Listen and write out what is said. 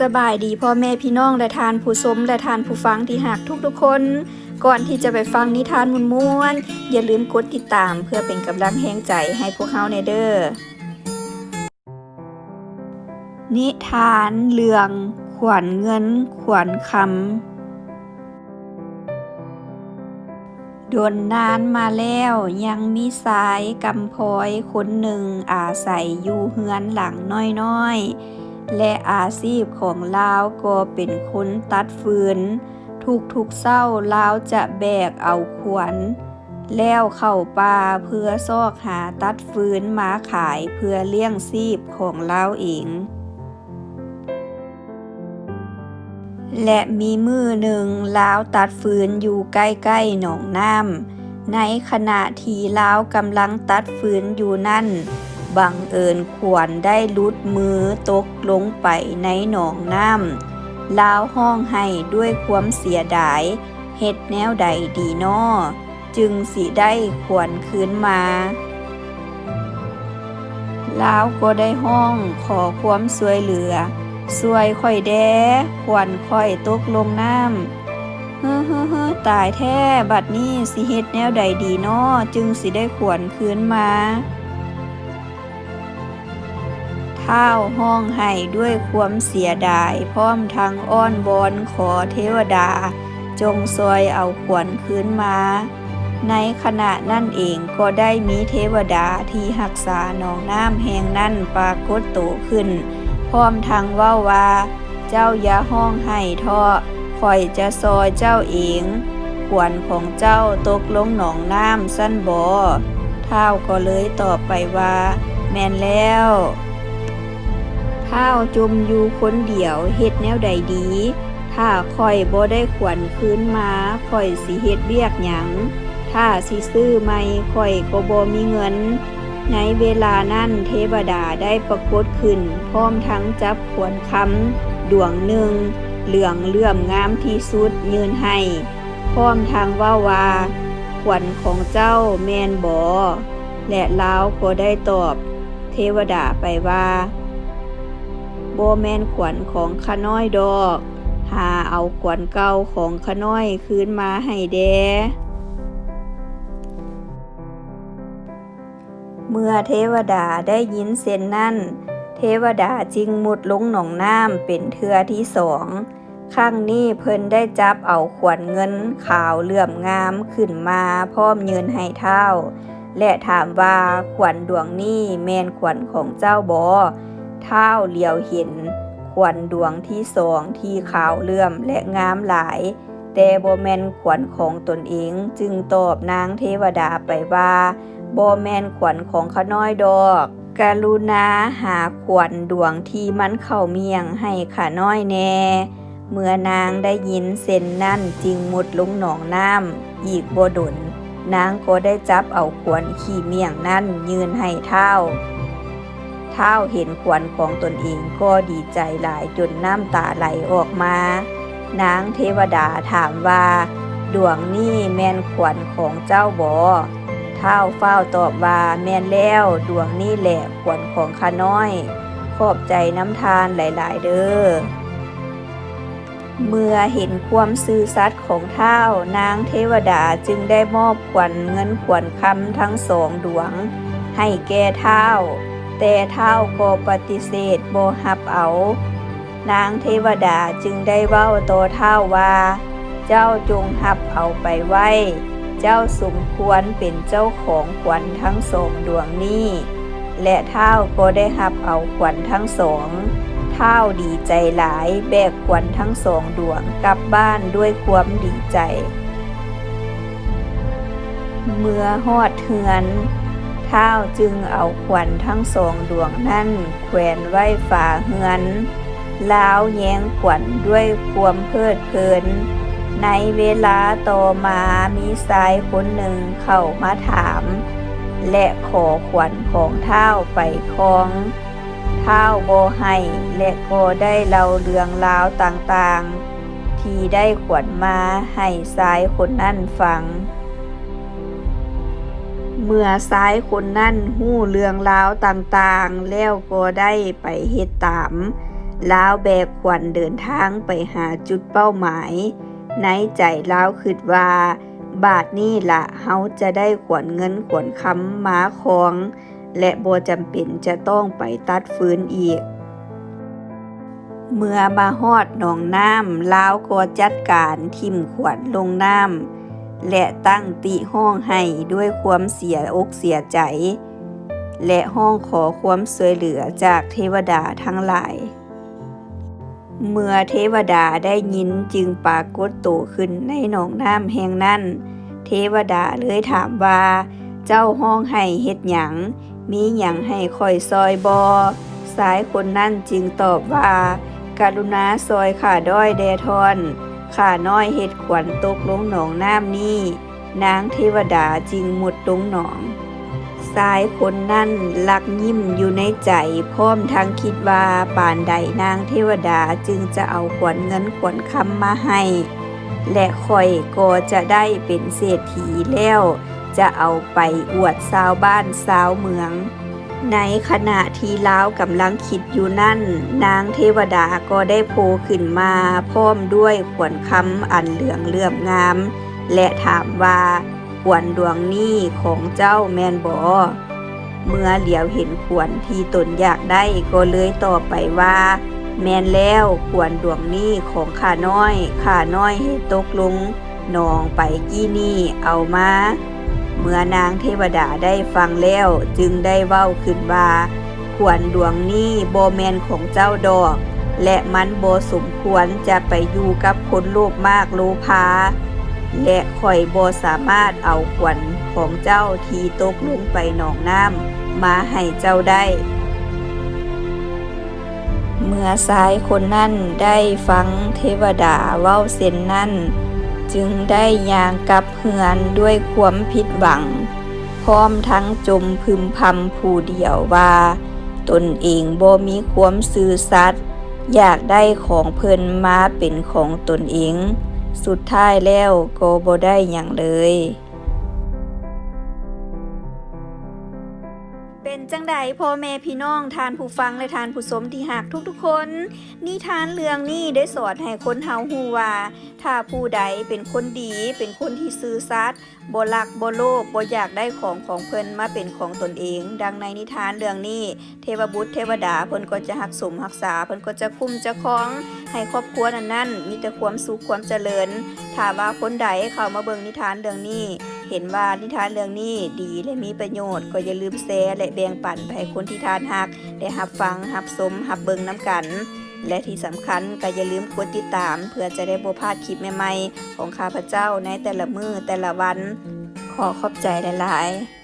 สบายดีพ่อแม่พี่น้องและทานผู้ชมและทานผู้ฟังที่หักทุกๆคน ก่อนที่จะไปฟังนิทานมุนมวนๆอย่าลืมกดติดตามเพื่อเป็นกำลังแห่งใจให้พวกเขาในเด้อนิทานเรื่องขวัญเงินขวัญคำดนนานมาแล้วยังมีสายกำพอยคนหนึ่งอาศัยอยู่เฮือนหลังน้อยๆ และอาชีพของลาวก็เป็นคนตัดฟืน ทุกทุกๆเศร้าลาวจะแบกเอาขวนแล้วเข้าป่าเพื่อซอกหาตัดฟืนมาขายเพื่อเลี้ยงชีพของลาวเองและมีมือหนึ่งลาวตัดฟืนอยู่ใกล้ๆหนองน้ำในขณะที่ลาวกำลังตัดฟืนอยู่นั่น บังเอิญขวญได้ลุดมือตกลงไปในหนองน้ำลาวห้องให้ด้วยความเสียดายเฮ็ดแนวใดดีนอจึงสิได้ขวญคืนมาลาวก็ได้ห้องขอความช่วยเหลือสวยค่อยแดขวัญค่อยตกลงน้ำเฮ้อเฮ้อเฮ้อตายแท้บัดนี้สิเฮ็ดแนวใดดีนอจึงสิได้ขวัญคืนมา เท้าวห้องให้ด้วยความเสียดาย พร้อมทั้งอ้อนวอนขอเทวดา จงซอยเอาขวัญคืนมา ในขณะนั่นเองก็ได้มีเทวดาที่รักษาหนองน้ำแห่งนั้นปรากฏโตขึ้น พร้อมทางว่าว่า เจ้าอย่าห้องให้ท้อคอยจะซอยเจ้าเองขวัญของเจ้าตกลงหนองน้ำสั้นบ่เท้าวก็เลยตอบไปว่า แม่นแล้ว เท้าจมอยู่คนเดียวเฮ็ดแนวใดดี ถ้าคอยบ่ได้ขวัญคืนมาคอยสิเฮ็ดเบียกหยัง ถ้าสิซื้อไม่คอยก็บ่มีเงิน ในเวลานั้นเทวดาได้ปรากฏขึ้น พร้อมทั้งจับขวนคำดวงหนึ่ง เหลืองเลื่อมงามที่สุดยืนให้ พร้อมทางว่าว่าขวัญของเจ้าแมนบอและลาวก็ได้ตอบ เทวดาไปว่า บแมนขวัญของขน้อยดอก หาเอาขวัญเก่าของขน้อยคืนมาให้แดเมื่อเทวดาได้ยินเส้นนั้นเทวดาจึงมุดลงหนองน้ำเป็นเทือที่สองข้างนี้เพิ่นได้จับเอาขวญเงินขาวเหลื่อมงามขึ้นมาพร้อมยืนให้เท้าและถามว่าขวัญดวงนี้แมนขวัญของเจ้าบอ ท้าเหลียวเห็นขวัญดวงที่สองที่ขาวเลื่อมและงามหลาย แต่บแมนขวัญของตนเองจึงตอบนางเทวดาไปว่าบแมนขวัญของขาน้อยดอกกรุณาหาขวัญดวงที่มันเข้าเมียงให้ขาน้อยแน่ เมื่อนางได้ยินเส้นนั่นจึงมุดลงหนองน้ำอีกบ่ดนนางก็ได้จับเอาขวัญขี่เมียงนั่นยืนให้เท้า ท้าเห็นขวัญของตนเองก็ดีใจหลายจนน้ำตาไหลออกมา นางเทวดาถามว่า ดวงนี่แม่นขวัญของเจ้าบอเท้าเฝ้าตอบว่าแม่นแล้วดวงนี่แหละขวัญของข้าน้อย ขอบใจน้ำทานหลาย ๆ เด้อเมื่อเห็นความซื่อสัตย์ของเท้านางเทวดาจึงได้มอบขวัญเงินขวัญคำทั้งสองดวง ให้แก่เท้า แต่เท้าก็ปฏิเสธบ่ฮับเอา นางเทวดาจึงได้เว้าต่อเท้าว่า เจ้าจงหับเอาไปไว้ เจ้าสมควรเป็นเจ้าของขวัญทั้งสองดวงนี้ และเท้าก็ได้หับเอาขวัญทั้งสองเท้าดีใจหลายแบกขวัญทั้งสองดวงกลับบ้านด้วยความดีใจ เมื่อฮอดเทือน ท้าจึงเอาขวัญทั้งสองดวงนั่นแขวนไว้ฝาเฮือนลาวแย้งขวัญด้วยความเพลิดเพลิน ในเวลาต่อมามีสายคนหนึ่งเข้ามาถาม และขอขวัญของเท้าไปครองเท้าโบให้และก็ได้เล่าเรื่องราวต่างๆ ที่ได้ขวัญมาให้สายคนนั่นฟัง เมื่อสายคนนั่นหู้เรื่องราวต่างๆ แล้วก็ได้ไปเฮ็ดตามลาวแบกขวัญเดินทางไปหาจุดเป้าหมาย ในใจลาวคิดว่า บาทนี้ละเฮาจะได้ขวนเงินขวนคำม้าคอง และบ่จำเป็นจะต้องไปตัดฟื้นอีก เมื่อมาฮอดหนองน้ำลาวก็จัดการทิ่มขวัญลงน้ำ และตั้งติห้องให้ด้วยความเสียอกเสียใจ และห้องขอความช่วยเหลือจากเทวดาทั้งหลาย เมื่อเทวดาได้ยินจึงปรากฏโตวขึ้นในหนองน้ำแห่งนั้น เทวดาเลยถามว่า เจ้าห้องให้เฮ็ดหยัง มีหยังให้คอยซอยบอสายคนนั่นจึงตอบว่า การุณาซอยข่าด้อยแดทอน ข่าน้อยเฮ็ดขวัญตกลงหนองน้ำนี่นางเทวดาจึงหมดลงหนองสายคนนั่นลักยิ้มอยู่ในใจพร้อมทั้งคิดว่าป่านใดนางเทวดาจึงจะเอาขวัญเงินขวัญคำมาให้ และข่อยก็จะได้เป็นเศรษฐีแล้ว จะเอาไปอวดสาวบ้านสาวเมือง ในขณะที่ล้าวกำลังคิดอยู่นั่น นางเทวดาก็ได้โผล่ขึ้นมาพร้อมด้วยขวัญคำอันเหลืองเลื่อมงาม และถามว่าขวัญดวงนี้ของเจ้าแมนบอเมื่อเหลียวเห็นขวัญที่ตนอยากได้ก็เลยตอบไปว่า แมนแล้วขวัญดวงนี้ของข้าน้อยข้าน้อยให้ตกลงนองไปกี้นี่เอามา เมื่อนางเทวดาได้ฟังแล้วจึงได้เว้าขึ้นว่าขวัญดวงนี้โบแมนของเจ้าดอก และมันโบสมควรจะไปอยู่กับคนโลภมากโลภาและข่อยโบสามารถเอาขวัญของเจ้าทีตกลงไปหนองน้ำมาให้เจ้าได้ เมื่อสายคนนั้นได้ฟังเทวดาเว้าเส้นนั้น จึงได้ยางกับเหือนด้วยความผิดหวัง พร้อมทั้งจมพึมพำผู้เดียวว่า ตนเองบ่มีความซื่อสัตย์อยากได้ของเพิ่นมาเป็นของตนเอง สุดท้ายแล้วก็บ่ได้อย่างเลย จังใดพ่อแม่พี่น้องทานผู้ฟังและทานผู้ชมที่หักทุกๆคน นิทานเรื่องนี้ได้สอนให้คนเฮาฮู้ว่าถ้าผู้ใดเป็นคนดี เป็นคนที่ซื่อสัตย์บ่ลักบ่โลภบ่อยากได้ของของเพิ่นมาเป็นของตนเอง ดังในนิทานเรื่องนี้ เทวบุตรเทวดาเพิ่นก็จะรักสมรักษาเพิ่นก็จะคุ้มจะคล้อง ให้ครอบครัวนั้นนั้นมีแต่ความสุขความเจริญถ้าว่าคนใดเข้ามาเบิ่งนิทานเรื่องนี้ เห็นว่านิทานเรื่องนี้ดีและมีประโยชน์ ก็อย่าลืมแชร์และแบ่งปันไปให้คนที่ทานฮักได้รับฟังรับสมรับเบิงน้ำกัน และที่สำคัญก็อย่าลืมกดติดตาม เพื่อจะได้บ่พลาดคลิปใหม่ๆ ของข้าพเจ้าในแต่ละมือแต่ละวัน ขอขอบใจหลายๆ